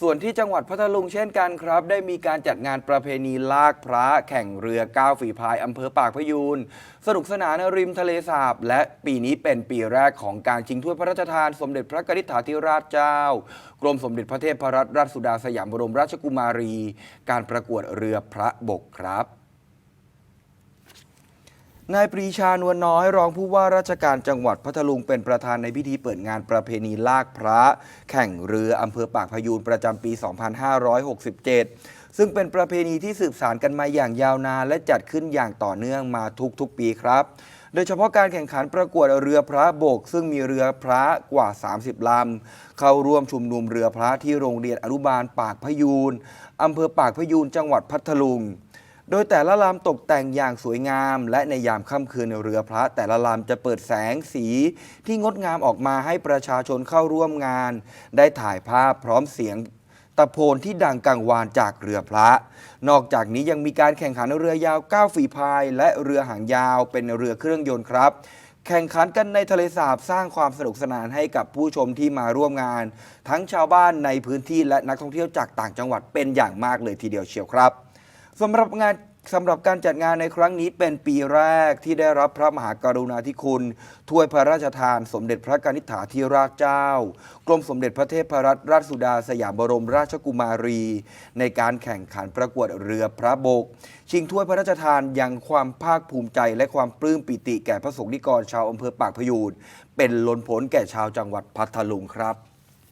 ส่วนที่จังหวัดพัทลุงเช่นกันครับ ได้มีการจัดงานประเพณีลากพระแข่งเรือก้าวฝีพายอำเภอปากพยูนสนุกสนานริมทะเลสาบ และปีนี้เป็นปีแรกของการชิงถ้วยพระราชทาน สมเด็จพระกนิษฐาธิราชเจ้า กรมสมเด็จพระเทพรัตนราชสุดาสยามบรมราชกุมารี การประกวดเรือพระบกครับ นายปรีชานวลน้อย รองผู้ว่าราชการจังหวัดพัทลุงเป็นประธานในพิธีเปิดงานประเพณีลากพระ แข่งเรืออำเภอปากพยูนประจำปี 2567 ซึ่งเป็นประเพณีที่สืบสานกันมาอย่างยาวนาน และจัดขึ้นอย่างต่อเนื่องมาทุกๆปีครับ โดยเฉพาะการแข่งขันประกวดเรือพระโบก ซึ่งมีเรือพระกว่า 30 ลำ เข้าร่วมชุมนุมเรือพระที่โรงเรียนอนุบาลปากพยูนอำเภอปากพยูนจังหวัดพัทลุง โดยแต่ละลำตกแต่งอย่างสวยงาม และในยามค่ำคืนในเรือพระ แต่ละลำจะเปิดแสงสีที่งดงามออกมาให้ประชาชนเข้าร่วมงาน ได้ถ่ายภาพพร้อมเสียงตะโพนที่ดังกังวานจากเรือพระ นอกจากนี้ยังมีการแข่งขันเรือยาว 9 ฝีพาย และเรือหางยาวเป็นเรือเครื่องยนต์ครับ แข่งขันกันในทะเลสาบสร้างความสนุกสนานให้กับผู้ชมที่มาร่วมงาน ทั้งชาวบ้านในพื้นที่และนักท่องเที่ยวจากต่างจังหวัดเป็นอย่างมากเลยทีเดียวเชียวครับ สำหรับงานสำหรับการจัดงานในครั้งนี้เป็นปีแรกที่ได้รับพระมหากรุณาธิคุณถ้วยพระราชทาน สมเด็จพระกนิษฐาธิราชเจ้า กรมสมเด็จพระเทพรัตนราชสุดาสยามบรมราชกุมารี ในการแข่งขันประกวดเรือพระบก ชิงถ้วยพระราชทานยังความภาคภูมิใจ และความปลื้มปิติแก่พระสงฆ์นิกรชาวอำเภอปากพยูนเป็นล้นพ้นแก่ชาวจังหวัดพัทลุงครับ